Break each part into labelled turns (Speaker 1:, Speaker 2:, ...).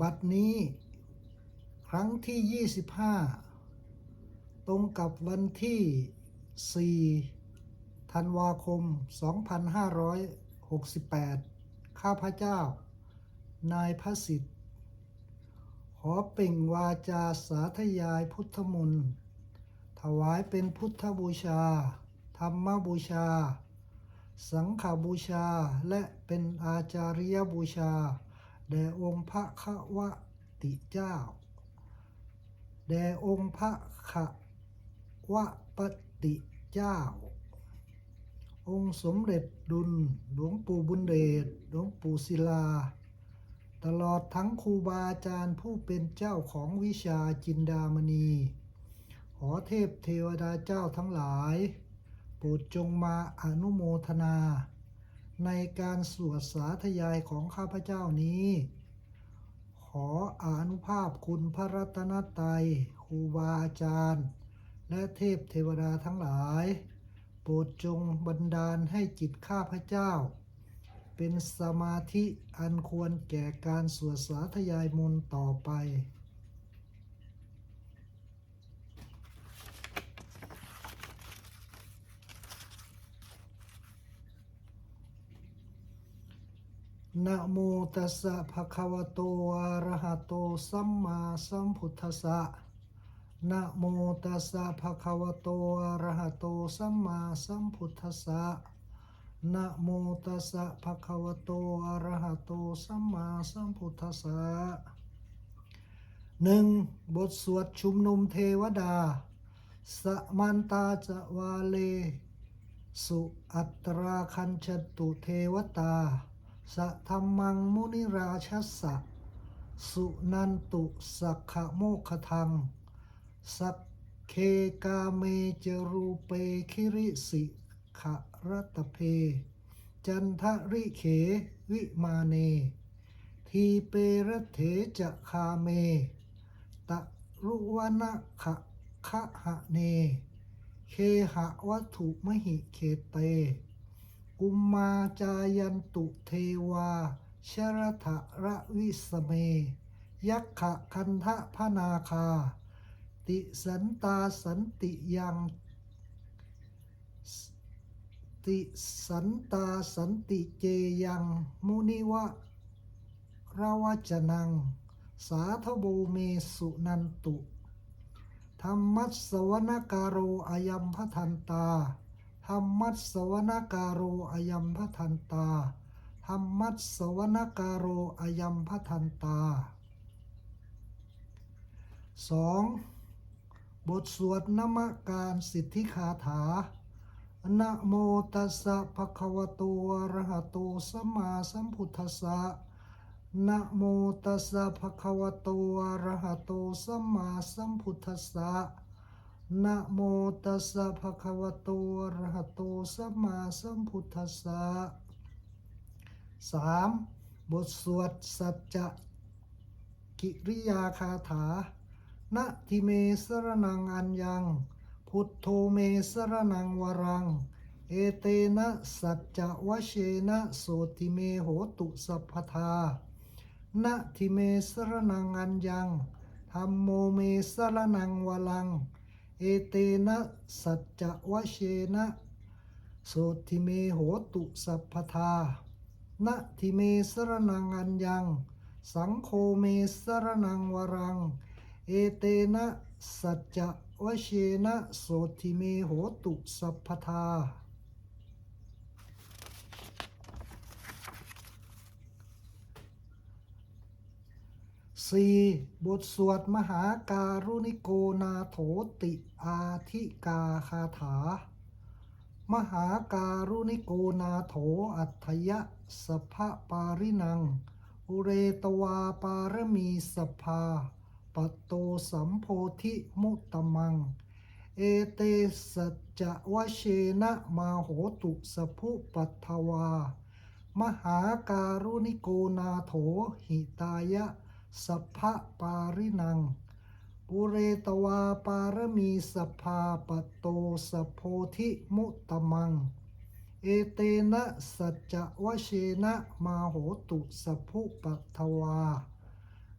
Speaker 1: บัดนี้ ครั้งที่ 25 ตรงกับวันที่ 4 ธันวาคม 2568 ข้าพเจ้า นายพระสิทธิ์ ขอเปล่งวาจาสาธยายพุทธมนต์ ถวายเป็นพุทธบูชา ธรรมบูชา สังฆบูชา และเป็นอาจาริยบูชา แด่องค์พระควติเจ้า แด่องค์พระควปติเจ้า องค์สมเด็จดุลหลวงปู่บุญเดชหลวงปู่ศิลา ตลอดทั้งครูบาอาจารย์ผู้เป็นเจ้าของวิชาจินดามณี ขอเทพเทวดาเจ้าทั้งหลาย โปรดจงมาอนุโมทนา ในการสวดสาธยายของข้าพเจ้านี้ ขออานุภาพคุณพระรัตนตรัยครูบาอาจารย์ และเทพเทวดาทั้งหลาย โปรดจงบันดาลให้จิตข้าพเจ้า เป็นสมาธิอันควรแก่การสวดสาธยายมนต์ต่อไป นะโมตัสสะภะคะวะโตอะระหะโตสัมมาสัมพุทธัสสะนะโมตัสสะภะคะวะโตอะระหะโตสัมมาสัมพุทธัสสะนะโมตัสสะภะคะวะโตอะระหะโตสัมมาสัมพุทธัสสะหนึ่งบทสวดชุมนุมเทวดา สมันตาจวาเล สุอัตราคัญชตุเทวตา สะธรรมังมุนิราชัสสะ สุนันตุสักขโมคทัง สักเคกาเมจรูเปคิริสิขรัตเพ จันทริเขวิมาเน ทีเปรเถจะคาเม ตะรุวนะขะคะหะเน เคหะวัตถุมหิเคเต กุมมาจายันตุเทวา ชรทะระวิสเม ยักขะคันทะพนาคา ติสันตาสันติยัง ติสันตาสันติเจยัง มุนิวะระวจนัง สาธโบเมสุนันตุ ธรรมัสสวนการโรอยัมพทันตา ธรรมัสสวนการโรอยัมพทันตาธรรมัสสวนการโรอยัมพทันตาสองบทสวดนมการสิทธิคาถานะโมตัสสะภะคะวะโตอะระหะโตสัมมาสัมพุทธัสสะนะโมตัสสะภะคะวะโตอะระหะโตสัมมาสัมพุทธัสสะ นะโมตัสสะภะคะวะโตอะระหะโตสัมมาสัมพุทธัสสะสามบทสวดสัจจะกิริยาคาถานะทิเมสรนังอัญญัง พุทโธเมสรนังวรัง เอเตนะสัจจะวะเชนะโสติเมโหตุสัพพทานะทิเมสรนังอัญญังธรรมโมเมสรนังวลัง เอเตนะสัจจะวะเชนะโสติเมโหตุสัพพทานะทิเมสรนังอัญญัง สังโฆเมสรนังวรัง เอเตนะสัจจะวะเชนะโสติเมโหตุสัพพทา สี่บทสวดมหาการุณิโกนาโถติอาธิกาคาถา มหาการุณิโกนาโถอัตยะสภะปารินัง อุเรตวาปารมีสภาปตโตสัมโพธิมุตมัง เอเตสัจวเชนะมาโหตุสภุปัทวา มหาการุณิโกนาโถหิตายะ สัพพะปารินังปุเรตวาปารมีสภาปโตสพโพธิมุตมัง เอเตนะสัจจวเชนะมาโหตุสพพุปัทวา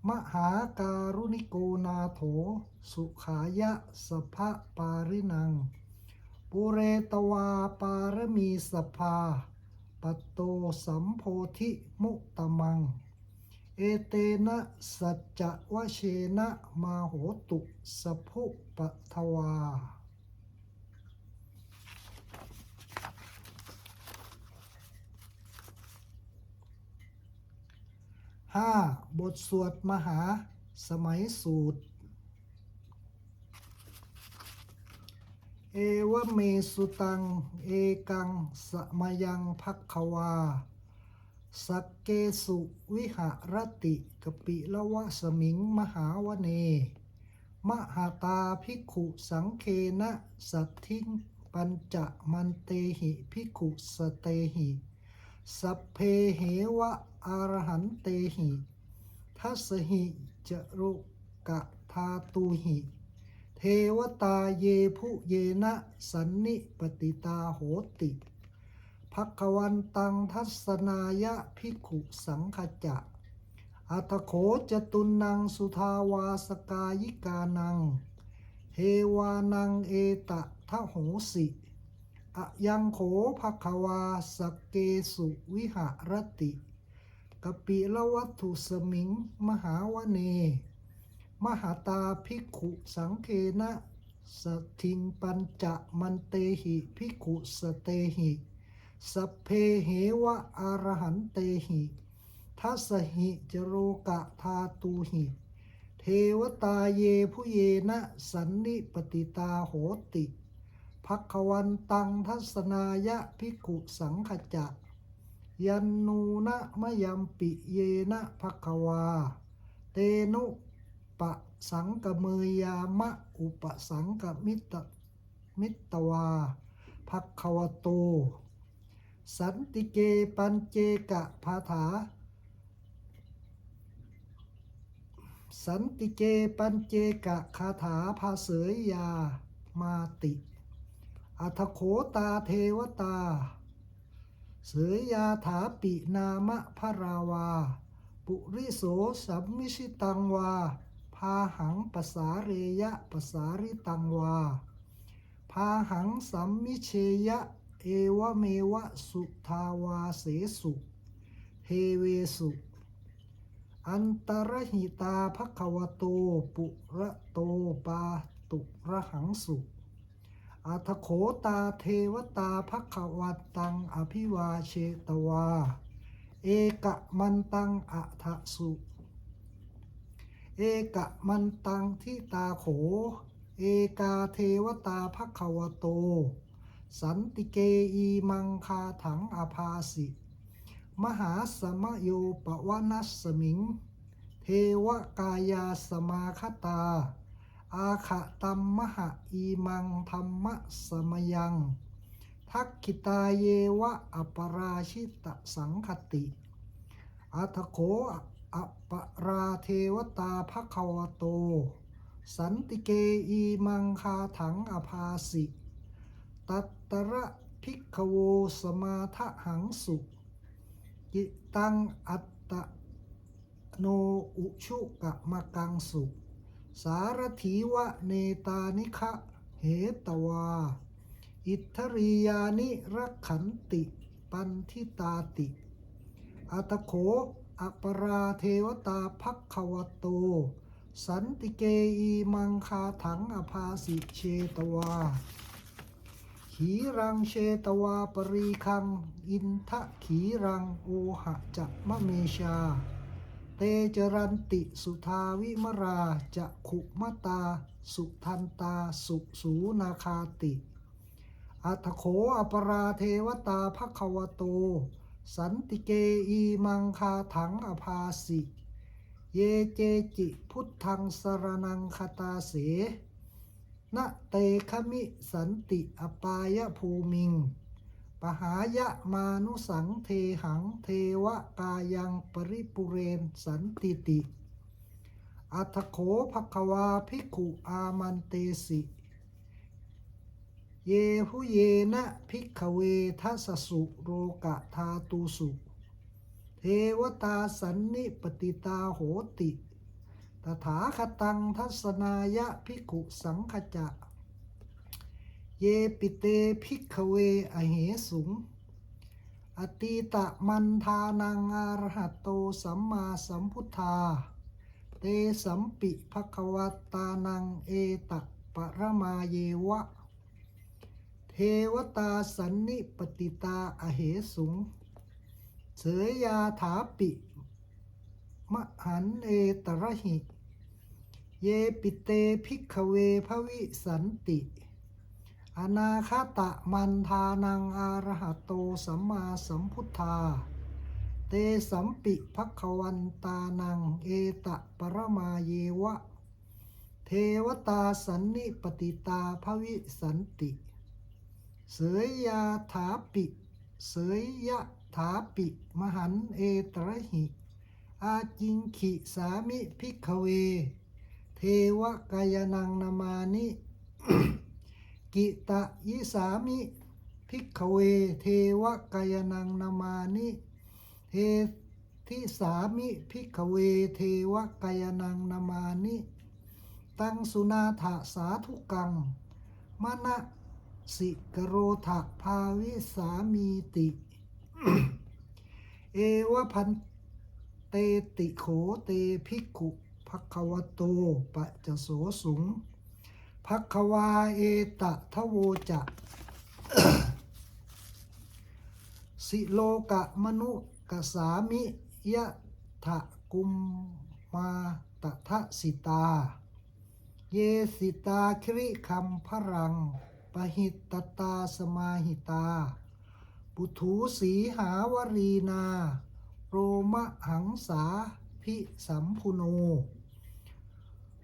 Speaker 1: มหาการุณิโกนาโถ สุขายะสภะปารินัง ปุเรตวาปารมีสภาปโตสัมโพธิมุตมัง เอเตนะสัจจวะเชนะมาโหตุสพพุปะทวา ห้าบทสวดมหาสมัยสูตร เอวเมสุตัง เอกังสมยังพักควา สักเกสุวิหรติกปิละวะสมิงมหาวเน มหาตาภิกขุสังเคนะสัทธิงปัญจมันเตหิภิกขุสเตหิสัพเพเหวะอารหันเตหิทัสหิจรุกะทาตูหิ เทวตาเยผู้เยนะสันนิปติตาโหติ ภควันตังทัศนายะภิขุสังขจะอัตโขจตุนังสุทาวาสกายิกานังเฮวานังเอตะทะโหสิอะยังโขภควาสเกสุวิหารติกปิละวัตถุสมิง มหาวเน มหาตาภิกขุสังเคนะสทิงปัญจมันเตหิภิกขุสเตหิ สัพเพเหวะอารหันเตหิทัสหิจโรกะทาตูหิ เทวตาเยผู้เยนะสันนิปติตาโหติภักวันตังทัศนายะภิกุสังขจะยันนูนะมะยัมปิเยนะภักวา เตนุปะสังกเมยามะอุปสังกมิตมิตวาภักวโต สันติเกปัญเจกะพาถา สันติเกปัญเจกะคาถาภาเสยยามาติ อัทโขตาเทวตา เสยยาถาปินามะพราวา ปุริโสสัมมิชิตังวา พาหังปสาเรยะปสาริตังวา พาหังสัมมิเชยะ เอวเมวะสุทาวาเสสุเทเวสุอันตรหิตาภควโต ปุระโตปาตุระหังสุอัทโขตาเทวตาภควตัง อภิวาเชตวา เอกะมันตังอัทสุ เอกะมันตังทิตาโข เอกาเทวตาภควโต สันติเกอีมังคาถังอภาสิ มหาสมโยปวนัสสมิง เทวกายาสมาคตา อาขะตัมมหะอีมังธรรมะสมยัง ทักขิตาเยวะอปราชิตสังคติอัทโขอปราเทวตาภควโต สันติเกอีมังคาถังอภาสิ ตัตตระภิกโวสมาทะหังสุกิตังอัตตโนอุชุกะมะกังสุ สารถีวะเนตานิคะเหตวา อิทธริยานิรักขันติ ปันทิตาติ อัตโขอปราเทวตาภักขวโต สันติเกอีมังคาถังอภาสิเชตวา ขีรังเชตวาปรีคัง อินทะขีรังโอหะจะมะเมชา เตจรันติสุทาวิมราจะขุมตา สุทันตาสุสูนาคาติ อัตโขอปราเทวตาภควโต สันติเกอีมังคาถังอภาสิ เยเจจิพุทธังสรนังคตาเส นะเตคมิสันติอปายภูมิง ปหายะมานุสังเทหังเทวกายังปริปุเรนสันติติ อัทโขภควาภิกขุอามันเตสิ เยผู้เยนะภิกขเวทัสสุโรกะทาตุสุ เทวตาสันนิปติตาโหติ ตถาคตังทัศนายะภิกุสังขจะ เยปิเตภิกเวอเหสุง อตีตะมันทานังอารหัตโตสัมมาสัมพุทธา เตสัมปิภควตานังเอตะปรมาเยวะ เทวตาสันนิปติตาอเหสุง เสยยาถาปิมหันเอตระหิ เยปิเตภิกขเวภวิสันติ อนาคตะมันทานังอารหัตโตสัมมาสัมพุทธา เตสัมปิภควันตานังเอตะปรมาเยวะ เทวตาสันนิปติตาภวิสันติ เสยยาถาปิ เสยยะถาปิ มหันเอตระหิ อาจิงขิสามิพิกขเว เทวกายนังนามานิ กิตะยิสามิ พิกเว เทวกายนังนามานิเททิสามิพิกเว เทวกายนังนามานิ ตังสุนาถาสาธุกังมณสิกโรทะภาวิสามีติ เอวพันเตติโขเตภิกขุ ภควโตปะจะโสสุงภควาเอตะทะโวจะสิโลกะมนุกสามิยะทะกุมมาตะทะสิตา เยสิตาคริคัมพรังปหิตตตาสมาหิตา ปุถูสีหาวรีนา โรมหังสา พิสัมพุโน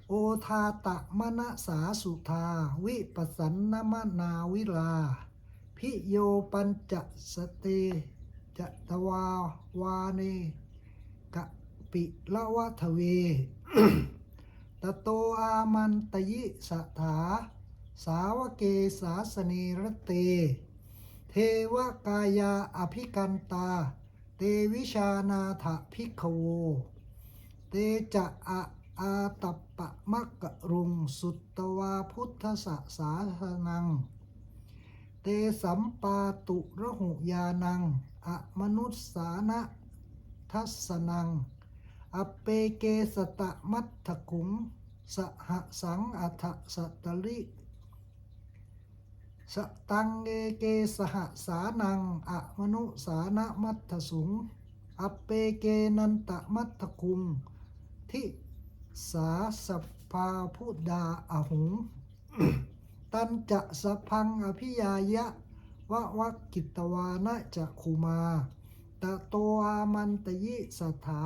Speaker 1: โอทาตะมณสาสุธา วิปัสสันนมนาวิลา พิโยปัญจสเตจะตวาวาเนกะปิละวะทเวตโตอามันตยิสถา สาวเกสาสเนรเต เทวกายาอภิกันตา เตวิชานาถพิกโว เตจะอะอาตัปปะมักกะรุงสุตตวาพุทธสสาสนัง เตสัมปาตุระหุยานังอะมนุษสานะทัสนัง อเปเกสตะมัตถคุงสหสังอัฏสัตตลิสตังเอเกสหสานังอะมนุสานะมัตถสุง อเปเกนันตะมัตถคุง ทิสาสภาพุดาอหุง ตันจะสะพังอภิยายะวะวักกิตวานะจะคุมาตะโตอามันตยิสถา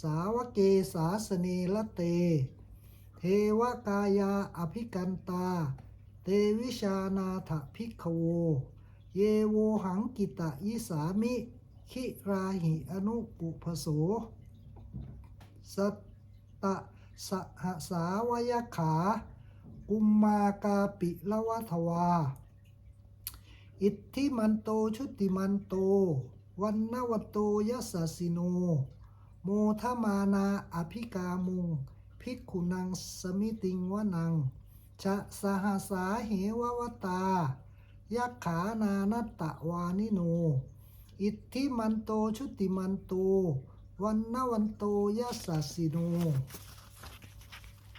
Speaker 1: สาวเกสาสเนละเต เทวกายาอภิกันตา เตวิชานาถพิกขโว เยโวหังกิตะยิสามิ คิราหิอนุปุพโส สัตตะสหสาวยขา กุมมากาปิละวัทวา อิทธิมันโตชุติมันโต วันนวโตยัสสิโน โมทมานาอภิกามุงภิกขุนังสมิติงวนัง ชะสหสาเหววตา ยักขานานัตตะวานิโน อิทธิมันโตชุติมันโต วันนวันโตยัสสสิโน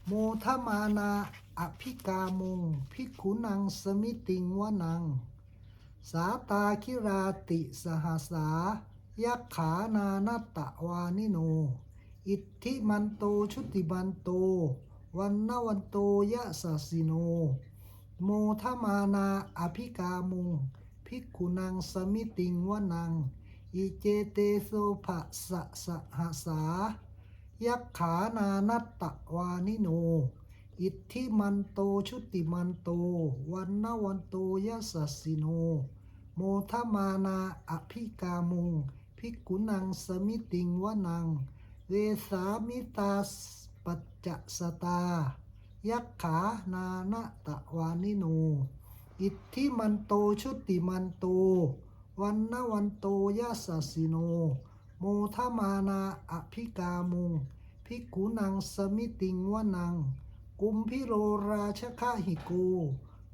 Speaker 1: โมทมานาอภิกามุงภิกขุนังสมิติงวนัง สาตาคิราติสหสายักขานานตะวานิโน อิทธิมันโตชุติมันโต วันนวันโตยะสัสิโน โมทมานาอภิกามุงภิกขุนังสมิติงวนัง อิเจเตโสภะสะสหสา ยักขานานัตตะวานิโน อิทธิมันโตชุติมันโต วันนวันโตยะสัสสิโน โมทมานาอภิกามุงภิกุนังสมิติงวนัง เวสามิตาสปัจจสตา ยักขานานะตะวานิโน อิทธิมันโตชุติมันโต วันนวันโตยะสัสสิโน โมทมานาอภิกามุงภิกุนังสมิติงวนัง กุมพิโรราชคาหิโก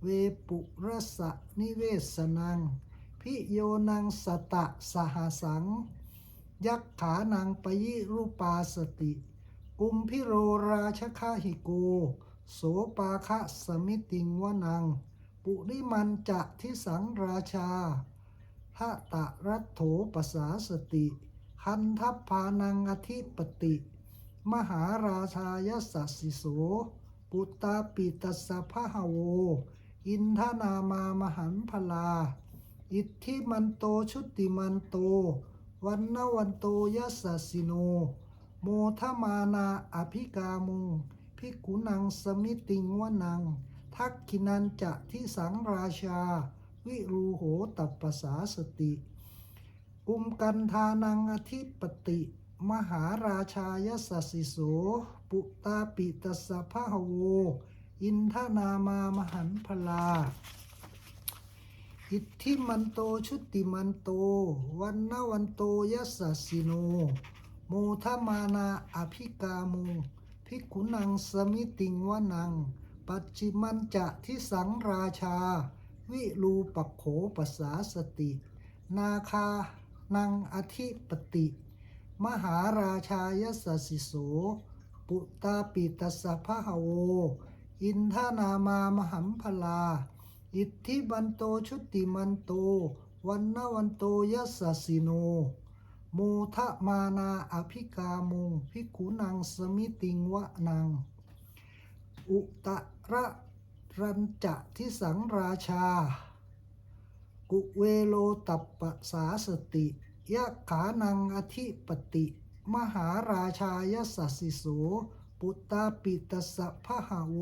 Speaker 1: เวปุรสะนิเวสนัง พิโยนังสตะสหสัง ยักขานังปยิรูปาสติ กุมพิโรราชคาหิโก โสปาคะสมิติงวนัง ปุริมันจะทิสังราชา ทะตะรัตโถปสาสติ คันทัพพานังอธิปติ มหาราชายสัสสิโส ปุตตาปิตัสสะพะหโว อินทนามามหันพลา อิทธิมันโตชุติมันโต วันนวันโตยสสสสิโน โมทมานาอภิกามุงภิกุนังสมิติงวนัง ทักขินันจะทิสังราชา วิรูโหตัปสาสติ กุมกันทานังอธิปติ มหาราชายสัสิโส ปุตตาปิตัสสะพะหโว อินทนามามหันพลา อิทธิมันโตชุติมันโต วันนวันโตยัสสิโน โมทมานาอภิกามุงภิกขุนังสมิติงวนัง ปัจจิมันจะทิสังราชา วิรูปโขปสาสติ นาคานังอธิปติ มหาราชายสสิโส ปุตตาปิตัสสะพะหโว อินทนามามหัมพลา อิทธิบันโตชุติมันโต วันนวันโตยัสสิโนโมทะมานาอภิกามุงภิกุนังสมิติงวะนัง อุตระ รันจะทิสังราชา กุเวโลตัปปะสาสติยะขานังอธิปติ มหาราชายสัสสิโสปุตตาปิตสะพะหะโว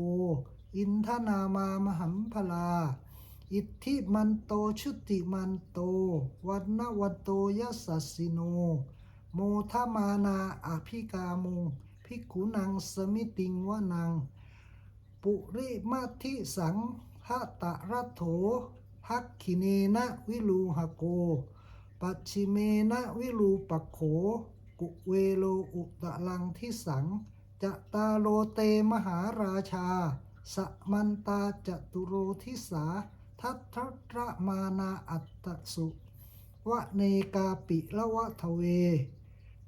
Speaker 1: อินทนามามหัมพลา อิทธิมันโตชุติมันโต วันนวันโตยสสสสิโน โมทมานาอภิกามุงภิกขุนังสมิติงวนัง ปุริมาทิสังหะตะรัตโถพักขิเนนะวิลูหโก ปัจฉิเมนะวิลูปโข กุเวโลอุตะลังทิสังจะตาโลเตมหาราชา สมันตาจตุโรทิสา ทัตทระมานาอัตตสุวะเนกาปิละวะทเว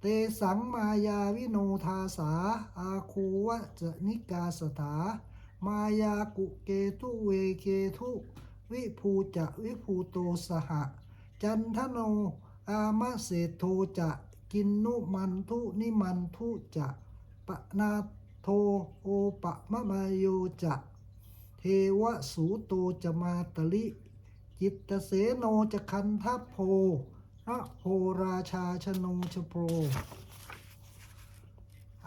Speaker 1: เตสังมายาวิโนทาสา อาคูวะจะนิกาสถา มายากุเกทุเวเกทุวิภูจะวิภูโตสหะ จันทโน อามะเศโทจะกินนุมันทุนิมันทุจะปะนาโทโอปะมะมาโยจะเทวสูโตจะมาตลิ จิตตเสโนจะคันทัพโพระโพราชาชโนชโปร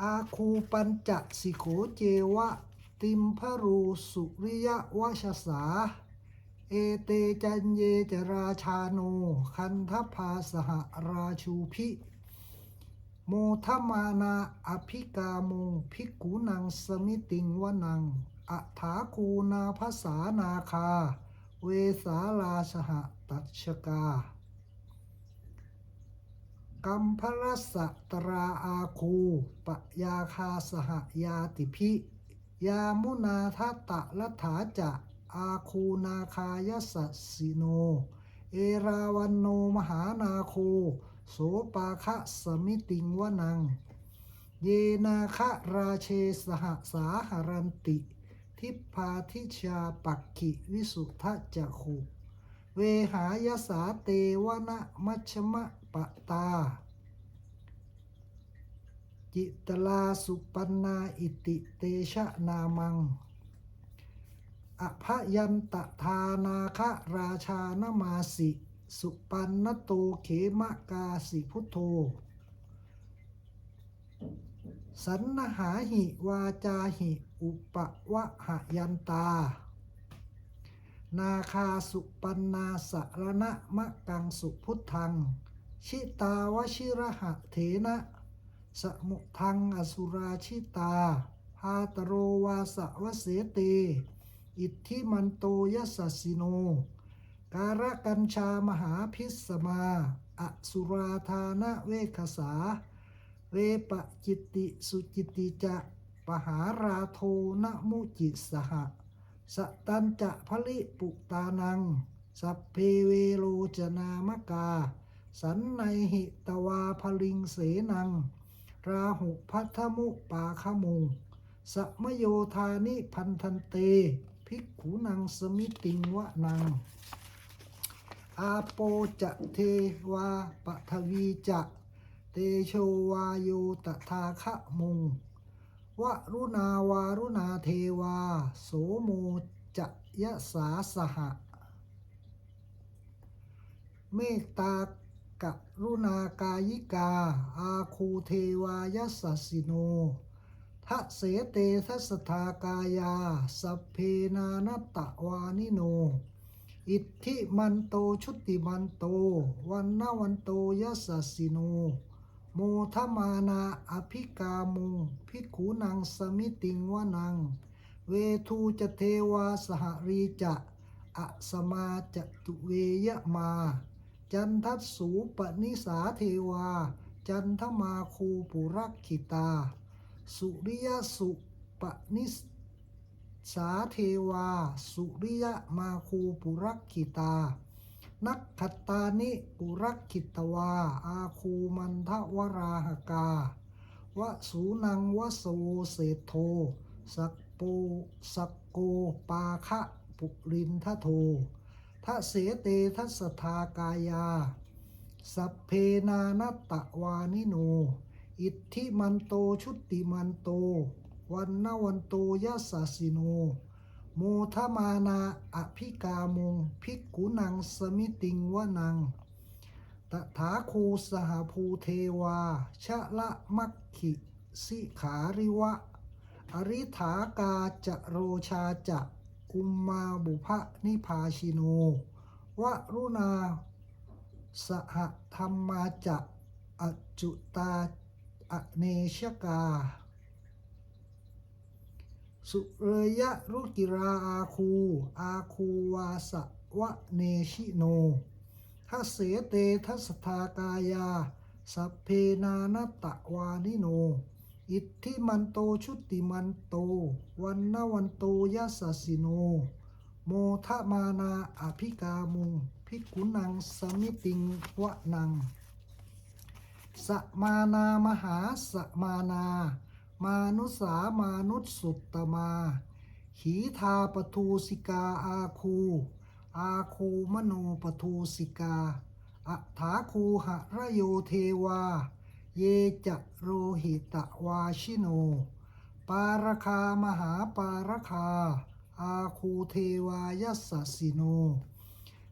Speaker 1: อาคูปัญจสิโขเจวะ ติมพรูสุริยวชสา เอเตจันเยจราชาโน คันทพาสหราชูพิโมทมานาอภิกามุงภิกขุนังสมิติงวนังอัฐาคูนาภาษานาคา เวสาลาสหตัชกากัมพรสะตราอาคูปยาคาสหยาติพิ ยามุนาทัตตะลัถาจะอาคูนาคายสัสิโน เอราวันโนมหานาโค โสปาคะสมิติงวนัง เยนาคะราเชสหสาหรันติ ทิพพาทิชาปักขิวิสุทธจักขุ เวหายสาเตวนะมัชมะปะตา จิตลาสุปันนาอิติเตชะนามังอภยันตทานาคะราชานมาสิ สุปันนโตเขมะกาสิพุทโธ สันนหาหิวาจาหิ อุปวะหยันตา นาคาสุปันนาสารณะมะกังสุพุทธัง ชิตาวชิระหะเถนะ สมุทังอสุราชิตา พาตโรวาสวเสเต อิทธิมันโตยสสสสิโน การกัญชามหาพิสมา อสุราธานะเวคสาเวปะจิติสุจิตติจะปหาราโทนะมุจิสหะสตันจะพลิปุตานัง สัพเพเวโรจนามกา สันในหิตวาพลิงเสนัง ราหุพัทธมุปาคมุงสมโยธานิพันธันเต ภิกขุนังสมิติงวะนัง อาโปจะเทวาปทวีจะเตโชวาโยตถาคะมุงวะรุณาวารุณาเทวา โสโมจะยะสาสหะ เมตตา รุณากายิกา อาคูเทวายสสสิโนทะเสเตทัสทากายา สัพเพนานัตตะวานิโน อิทธิมันโตชุติมันโต วันนาวันโตยัสสิโน โมทมานาอภิกามุงภิขุนังสมิติงวะนัง เวทูจะเทวาสหรีจะ อสมาจะตุเวยะมา จันทัสสูปนิสาเทวา จันทมาคูปุรักขิตา สุริยสุปนิสาเทวา สุริยมาคูปุรักขิตา นักขตานิปุรักขิตวา อาคูมันทวราหกาวสูนังวโสเศธโท สักโปสักโกปาคะปุรินทโท ทะเสเตทัสทากายา สัพเพนานตะวานิโน อิทธิมันโตชุติมันโต วันนวันโตยัสสสสิโน โมทมานาอภิกามงภิกขุนังสมิติงวะนัง ตถาคูสหภูเทวา ชะละมัคคิสิขาริวะ อริถากาจะโรชาจะ กุมมาบุพะนิพาชิโนวรุณา สหธรรมาจะอจุตาอเนชกา สุเรยะรุกิราอาคู อาคูวาสะวะเนชิโนทัเสเตทัสทากายา สัพเพนานัตตะวานิโน อิทธิมันโตชุติมันโต วันนวันโตยัสสสสิโน โมทมานาอภิกามุงภิกุนังสมิติงวะนัง สมานามหาสมานา มานุสามานุสสุตตมา ขีทาปทูสิกาอาคู อาคูมโนปทูสิกาอัฏฐาคูหะระโยเทวา เยจะโรหิตะวาชิโน ปารคามหาปารคา อาคูเทวายัสสิโน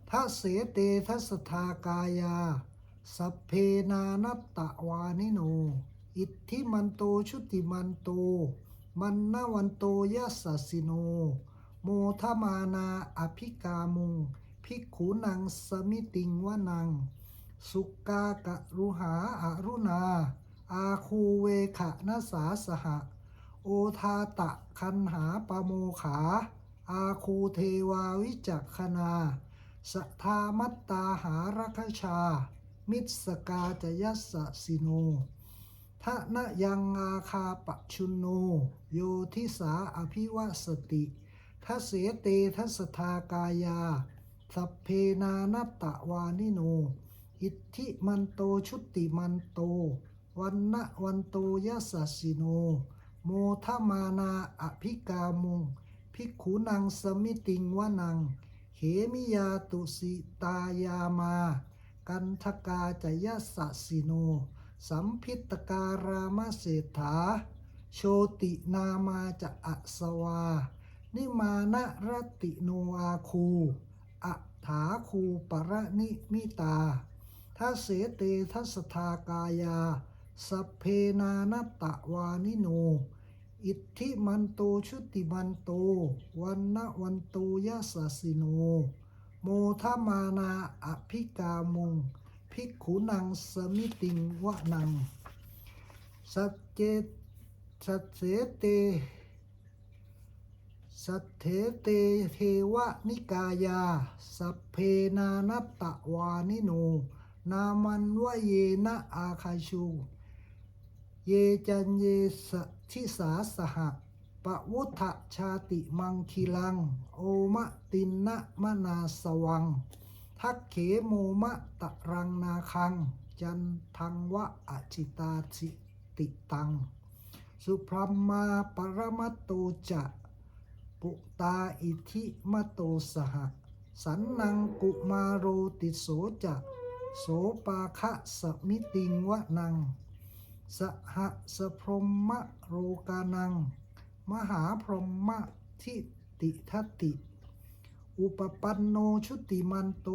Speaker 1: ทัเสเตทัสทากายา สัพเพนานัตตะวานิโน อิทธิมันโตชุติมันโต มันนวันโตยัสสิโน โมทมานาอภิกามุง ภิกขุนังสมิติงวะนัง สุกากะรุหาอารุณา อาคูเวขะนสาสหะ โอทาตะคันหาปโมขา อาคูเทวาวิจักขนาสทามัตตาหารคชา มิสกาจยัสสิโนทะนะยังอาคาปชุนโน โยทิสาอภิวสติทะเสเตทัสทากายา สัพเพนานัตตะวานิโน อิทธิมันโตชุติมันโต วันนะวันโตยัสสสสิโน โมทมานาอภิกามุงภิกขุนังสมิติงวนังเขมิยาตุสิตายามา กันทกาจยัสสสสิโน สัมพิตการามเศรษฐา โชตินามาจะอัสวา นิมานะรตติโนอาคูอัถาคูปรนิมิตา ทัเสเตทัสทากายา สัพเพนานัตะวานิโน อิทธิมันโตชุติมันโต วันนะวันโตยัสสสสิโน โมทมานาอภิกามุงภิกขุนังสมิติงวะนัง สัจเจสัจเสเตสัทเถเตเทวนิกายา สัพเพนานัตตะวานิโน นามันวะเยนะอาคาชู เยจันเยสทิสาสหะปะวุฒชาติมังคิลัง โอมะตินนะมะนาสวัง ทักเขโมมะตะรังนาคัง จันทังวะอจิตาจิติตัง สุพรมมาปรมัตโตจะปุตาอิทิมโตสหะสันนังกุมาโรติโสจะ โสปาคะสมิติงวะนัง สหสพรหมโรกานัง มหาพรหมทิติทัตติ อุปปันโนชุติมันโต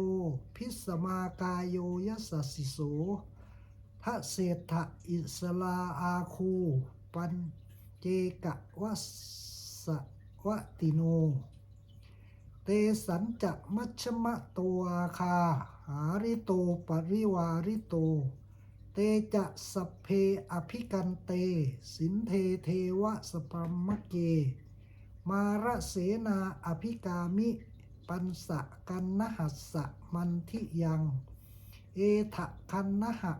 Speaker 1: พิสมากายโยยสสสิโสทะเศรษฐอิสลาอาคู ปันเจกะวสวติโน เตสันจะมัชมะตอาคา หาริโตปริวาริโต เตจะสเพอภิกันเต สินเทเทวะสพรมเก มาระเสนาอภิกามิ ปันสะกันนหัสสะมันทิยัง เอทะคันนหะ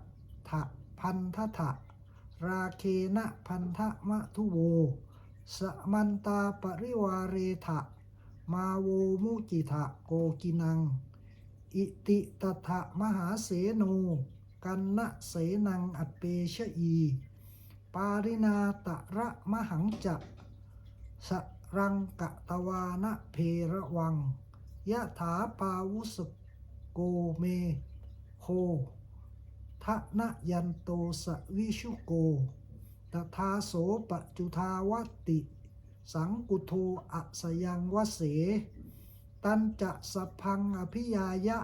Speaker 1: ทะพันทะทะราเคนะพันทะมะทุโว สมันตาปริวาเรทะ มาโวมุจิทะโกกินัง อิติตถะมหาเสโนกันนะเสนังอัปเปชอี ปารินาตะระมหังจะสรังกะตวานะเพระวัง ยะถาปาวุสโกเมโคทะนะยันโตสวิชุโกตถาโสปจุทาวติ สังกุโทอะสยังวเส ตันจะสพพังอภิยายะ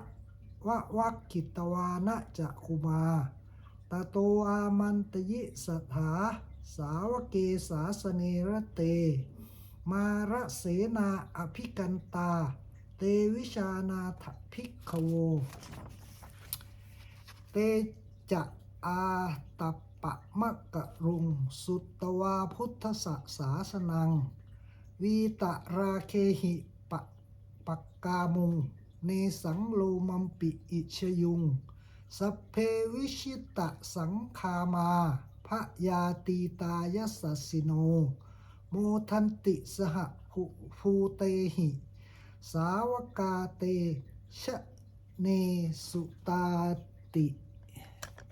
Speaker 1: วะวักขิตวานะจะคุมาตโตอามันตยิสถา สาวเกสาสเนระเต มาระเสนาอภิกันตา เตวิชานาถภิกขโว เตจะอาตปะมะกะรุง สุตตวาพุทธสสาสนัง วีตะราเคหิ กามุง เนสังโลมัมปิอิชยุง สัพเพวิชิตะสังคามาพระยาตีตายสัสสิโน โมทันติสหภูภูเตหิ สาวกาเตชะเนสุตาติ